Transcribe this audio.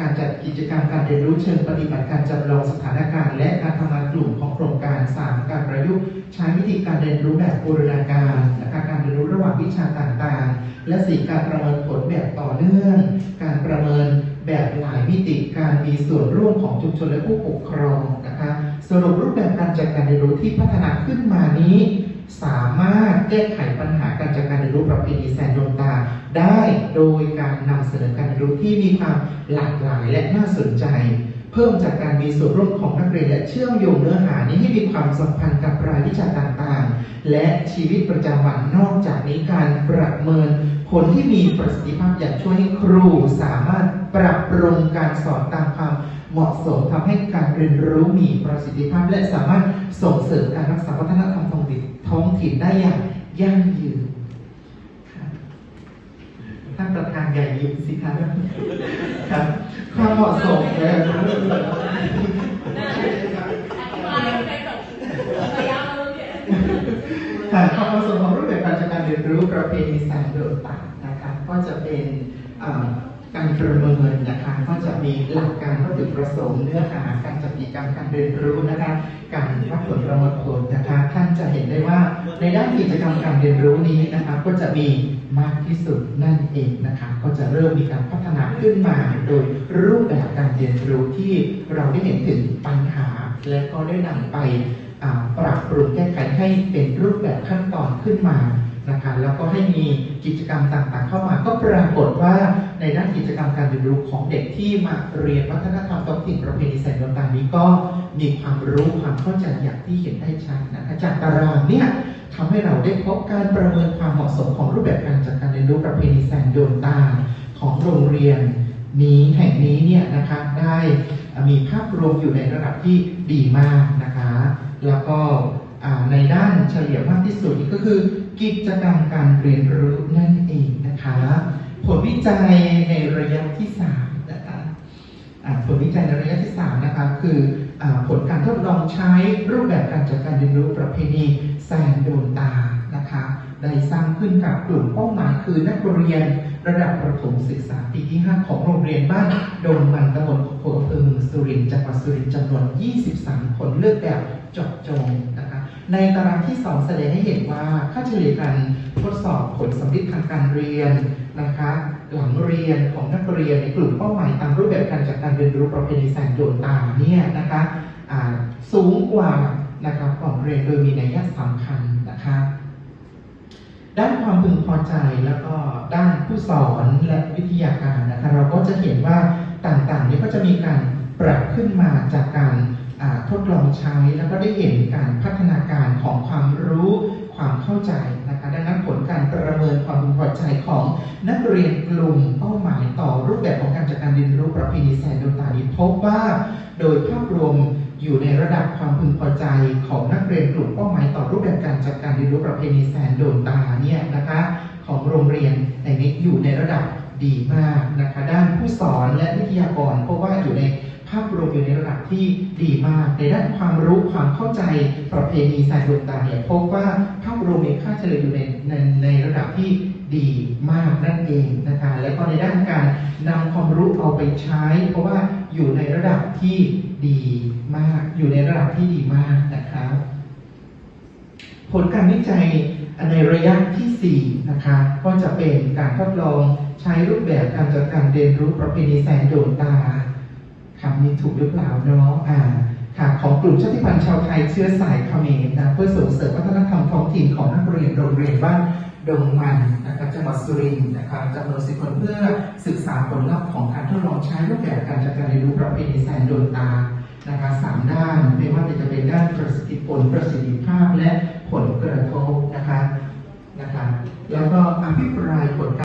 การจัดกิจกรรมการเรียนรู้เชิงปฏิบัติการจำลองสถานการณ์ และการทำงานกลุ่มของโครงการ 3 การประยุกต์ใช้วิธีการเรียนรู้แบบบูรณาการนะคะการเรียนรู้ระหว่างวิชาต่างๆ และสี่การประเมินผลแบบต่อเนื่อง การประเมินแบบหลายมิติการมีส่วนร่วมของชุมชนและผู้ปกครองนะคะสรุปรูปแบบการจัดการเรียนรู้ที่พัฒนาขึ้นมานี้ สามารถแก้ไขปัญหาการจัดการเรียนรู้ประเพณีแสนดวงตา ได้โดยการนำเสนอการเรียนรู้ที่มีความหลากหลายและน่าสนใจ เพิ่มจากการมีส่วนร่วมของนักเรียนและเชื่อมโยงเนื้อหานี้ให้มีความสัมพันธ์กับรายวิชาต่างๆ และชีวิตประจำวันนอกจากนี้การประเมินผลที่มีประสิทธิภาพอย่างช่วยให้ครูสามารถปรับปรุงการสอนตามความเหมาะสมทำให้การเรียนรู้มีประสิทธิภาพ และสามารถส่งเสริมการรักษาวัฒนธรรมท้องถิ่นได้อย่างยั่งยืน ท่านประธานใหญ่ยิ้มสิครับครับความเหมาะสมเลยค่ะความเหมาะสมของรูปแบบการจัดการเรียนรู้ประเพณีสายโดดต่างนะคะก็จะเป็นการประเมินนะคะก็จะมีหลักการวัตถุประสงค์เนื้อหาการจัดกิจก รมการเรียนรู้นะคะการวัดผลประเมินผลนะคะท่านจะเห็นได้ว่าในด้านกิจกรรมการเรียนรู้นี้นะคะก็จะมีมากที่สุดนั่นเองนะคะก็จะเริ่มมีการพัฒนาขึ้นมาโดยรูปแบบการเรียนรู้ที่เราได้เห็นถึงปัญหา และก็ได้นำไปปรับปรุงแก้ไขให้เป็นรูปแบบขั้นตอนขึ้นมา นะคะแล้วก็ให้มีกิจกรรมต่างๆ เข้ามา ก็ปรากฏว่าในด้านกิจกรรมการเรียนรู้ของเด็กที่มาเรียนวัฒนธรรมท้องถิ่นประเพณีแสนดวงตานี้ก็มีความรู้ความเข้าใจอย่างที่เห็นได้ชัดนะคะจากตารางเนี่ยทำให้เราได้พบการประเมินความเหมาะสมของรูปแบบการจัดการเรียนรู้ประเพณีแสนดวงตาของโรงเรียนนี้แห่งนี้เนี่ยนะคะได้มีภาพรวมอยู่ในระดับที่ดีมากนะคะ แล้วก็ในด้านเฉลี่ยมากที่สุดนี่ก็คือ กิจกรรมการเรียนรู้นั่นเองนะคะ ผลวิจัยในระยะที่3นะคะผลวิจัยในระยะที่3นะคะคืออผลการทดลองใช้รูปแบบการจัดการเรียนรู้ประเพณีแซนโดนตานะคะได้สร้างขึ้นกับกลุ่มเป้าหมายคือนักเรียนระดับประถมศึกษาปีที่ 5 ของโรงเรียนบ้านดงมันตำบลโขงอำเภอเมืองสุรินทร์จังหวัดสุรินทร์จำนวน 23 คนเลือกแบบเจาะจงนะคะ ในตารางที่ 2 แสดงให้เห็นว่าค่าเฉลี่ยการทดสอบผลสำลิดทางการเรียนนะคะหลังเรียนของนักเรียนในกลุ่มเป้าหมายตามรูปแบบการจัดการเรียนรู้ประเพณีแสนโดนตาเนี่ยนะคะสูงกว่านะคะของเรียนโดยมีนัยสำคัญนะคะด้านความพึงพอใจแล้วก็ด้านผู้สอนและวิทยาการนะคะเราก็จะเห็นว่าต่างๆนี้ก็จะมีการปรับขึ้นมาจากการ ใช้ แล้วก็ได้เห็นการพัฒนาการของความรู้ความเข้าใจนะคะดังนั้นผลการประเมินความพึงพอใจของนักเรียนกลุ่มเป้าหมายต่อรูปแบบของการจัดการเรียนรู้ประเพณีแสนดวงตานี้พบว่า โดยภาพรวมอยู่ในระดับความพึงพอใจของนักเรียนกลุ่มเป้าหมายต่อรูปแบบการจัดการเรียนรู้ประเพณีแสนโดนตาเนี่ยนะคะของโรงเรียนแห่งนี้อยู่ในระดับดีมากนะคะด้านผู้สอนและวิทยากรพราะว่าอยู่ใน ภาพรวมอยู่ในระดับที่ดีมาก ในด้านความรู้ความเข้าใจประเพณีสนโดนตาเนี่ยพบว่าภาพรวมมีค่าเฉลี่ยอยู่ในในในระดับที่ดีมากนั่นเองนะคะแล้วก็ในด้านการนำความรู้เอาไปใช้ เพราะว่าอยู่ในระดับที่ดีมาก อยู่ในระดับที่ดีมากนะคะผลการวิจัยในระยะที่ 4 นะคะ ก็จะเป็นการทดลองใช้รูปแบบการจัดการเรียนรู้ประเพณีแสนโดนตา คำนี้ถูกหรือเปล่าเนาะค่ะของกลุ่มชาติพันธุ์ชาวไทยเชื้อสายเขมรนะเพื่อส่งเสริมวัฒนธรรมท้องถิ่นของนักเรียนโรงเรียนบ้านดงมันนะครับจังหวัดสุรินทร์นะครับจำนวนสิบคนเพื่อศึกษาผลลัพธ์ของการทดลองใช้รูปแบบการจัดการเรียนรู้ประเพณีสนโดนตานะคะสามด้านไม่ว่าจะเป็นด้านประสิทธิผลประสิทธิภาพและผลกระทบนะคะนะคะแล้วก็อภิปรายผลการ